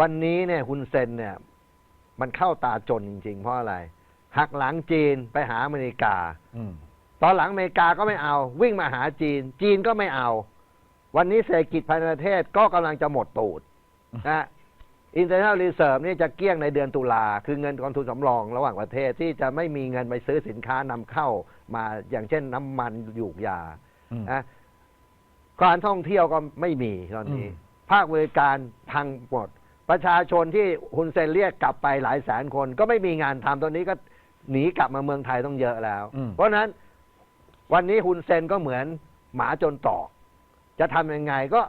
วันนี้เนี่ยคุณเซนเนี่ย มันเข้าตาจนจริง ๆ เพราะอะไร หักหลังจีนไปหาอเมริกาอืมตอนหลังอเมริกาก็ไม่เอา วิ่งมาหาจีน จีนก็ไม่เอา วันนี้เศรษฐกิจภายในประเทศก็กำลังจะหมดตูดนะอินเตอร์เนชั่นรีเซิร์ฟนี่จะเกลี้ยงในเดือนตุลา คือเงินกองทุนสำรองระหว่างประเทศที่จะไม่มีเงินไปซื้อสินค้านำเข้ามาอย่างเช่นน้ำมันหยูกยาอืมนะการท่องเที่ยวก็ไม่มีตอนนี้อืมภาคบริการพังหมด ประชาชนที่ฮุนเซนเรียกกลับไปหลายแสนคน ก็ไม่มีงานทำตอนนี้ก็หนีกลับมาเมืองไทยต้องเยอะแล้วอืมเพราะฉะนั้นวันนี้ฮุนเซนก็เหมือนหมาจนตรอกจะทำยังไงก็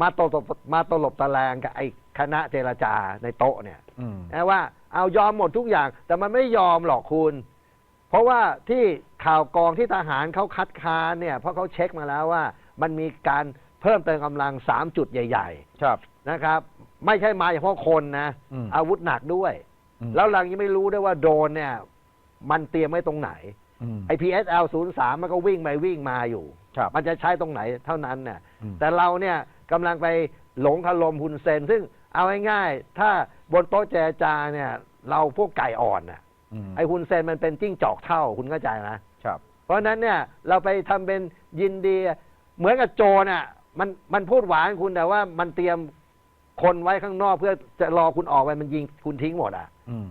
มาตลบมาตลบตะแลงกับไอ้คณะเจรจาในโต๊ะเนี่ยอืมนะว่าเอายอมหมดทุกอย่าง แต่มันไม่ยอมหรอกคุณ เพราะว่าที่ข่าวกองที่ทหารเขาคัดค้านเนี่ย เพราะเขาเช็คมาแล้วว่า มันมีการเพิ่มเติมกำลังสามจุดใหญ่ครับๆนะครับ ไม่ใช่มาเฉพาะคนนะอืมอาวุธหนักด้วย อืม แล้วเรายังไม่รู้ด้วยว่าโดรนเนี่ย มันเตรียมไว้ตรงไหน อืม ไอ PSL 0 3มันก็วิ่งไปวิ่งมาอยู่ ครับมันจะใช้ตรงไหนเท่านั้นเนี่ยอืม แต่เราเนี่ยกำลังไปหลงคารมฮุนเซน ซึ่งเอาง่ายๆ ถ้าบนโต๊ะเจรจาเนี่ย เราพวกไก่อ่อนน่ะ มไอฮุนเซนมันเป็นจิ้งจอกเท่าคุณเข้าใจนะครับ เพราะฉะนั้นเนี่ยเราไปทำเป็นยินดี เหมือนกับโจรอะ มันมันพูดหวานคุณแต่ว่ามันเตรียม คนไว้ข้างนอกเพื่อจะรอคุณออกไปมันยิงคุณทิ้งหมดอะอืม